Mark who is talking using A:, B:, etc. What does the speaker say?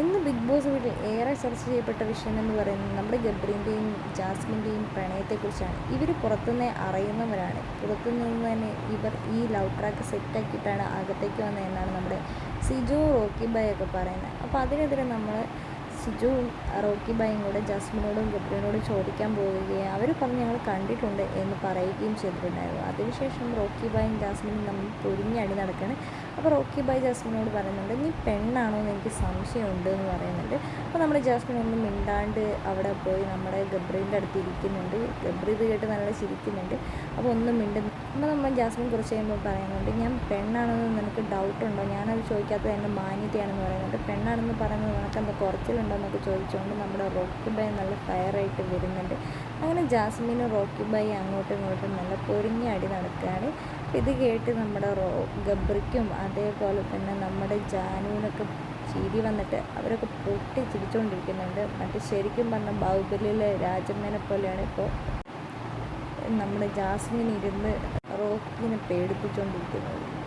A: ഇന്ന് big boss വീട്ടിൽ ഏറെ ചർച്ച ചെയ്യപ്പെട്ട വിഷയം എന്ന് പറയുന്നത് നമ്മുടെ ഗബ്രീന്റെയും ജാസ്മിന്റെയും പ്രണയത്തെക്കുറിച്ചാണ്. ഇവർ പുറത്തുനിന്ന് അറിയുന്നവരാണ്. പുറത്തുനിന്ന് തന്നെ ഇവർ ഈ ലവ് ട്രാക്ക് സെറ്റാക്കിയിട്ടാണ് അകത്തേക്ക് വന്നതെന്നാണ് നമ്മുടെ സിജു റോക്കി ബായ് ഒക്കെ പറയുന്നത്. അപ്പോൾ അതിനെതിരെ നമ്മൾ സിജുവും റോക്കി ബായും കൂടെ ജാസ്മിനോടും ഗബ്രീനോടും ചോദിക്കാൻ പോവുകയും അവർ പറഞ്ഞ് ഞങ്ങൾ കണ്ടിട്ടുണ്ട് എന്ന് പറയുകയും ചെയ്തിട്ടുണ്ടായിരുന്നു. അതിനുശേഷം റോക്കി ബായും ജാസ്മിനും നമ്മൾ പൊരിഞ്ഞടി നടക്കുകയാണ് അപ്പോൾ റോക്കി ബായ് ജാസ്മിനോട് പറയുന്നുണ്ട് നീ പെണ്ണാണോ എന്ന് എനിക്ക് സംശയമുണ്ട് എന്ന് പറയുന്നുണ്ട്. അപ്പോൾ നമ്മൾ ജാസ്മിൻ ഒന്നും മിണ്ടാണ്ട് അവിടെ പോയി നമ്മുടെ ഗബ്രീന്റെ അടുത്ത് ഇരിക്കുന്നുണ്ട്. ഗബ്രി ഇത് കേട്ട് നല്ല ചിരിക്കുന്നുണ്ട്. അപ്പോൾ ഒന്നും മിണ്ടുന്നു അപ്പോൾ നമ്മൾ ജാസ്മിൻ കുറച്ച് കഴിയുമ്പോൾ പറയുന്നുണ്ട് ഞാൻ പെണ്ണാണെന്ന് നിനക്ക് ഡൗട്ടുണ്ടോ ഞാനത് ചോദിക്കാത്തത് എന്റെ മാന്യതയാണെന്ന് പറയുന്നുണ്ട്. പെണ്ണാണെന്ന് പറയുന്നത് നിനക്ക് എന്താ കുറച്ചിലുണ്ടോ? എന്നൊക്കെ ചോദിച്ചുകൊണ്ട് നമ്മുടെ റോക്കി ബൈ നല്ല ഫയറായിട്ട് വരുന്നുണ്ട്. അങ്ങനെ ജാസ്മിനും റോക്കി ബൈ അങ്ങോട്ടും ഇങ്ങോട്ടും നല്ല പൊരിഞ്ഞ അടി നടക്കുകയാണ്. ഇത് കേട്ട് നമ്മുടെ റോ ഗബ്രിക്കും അതേപോലെ തന്നെ നമ്മുടെ ജാനുവിനൊക്കെ ചിരി വന്നിട്ട് അവരൊക്കെ പൊട്ടി ചിരിച്ചുകൊണ്ടിരിക്കുന്നുണ്ട് മറ്റേ ശരിക്കും പറഞ്ഞാൽ ബാഹുബലിയിലെ രാജമ്മേനെ പോലെയാണ് ഇപ്പോൾ നമ്മുടെ ജാസ്മിൻ ഇരുന്ന് റോക്കിനെ പേടിപ്പിച്ചുകൊണ്ടിരിക്കുന്നത്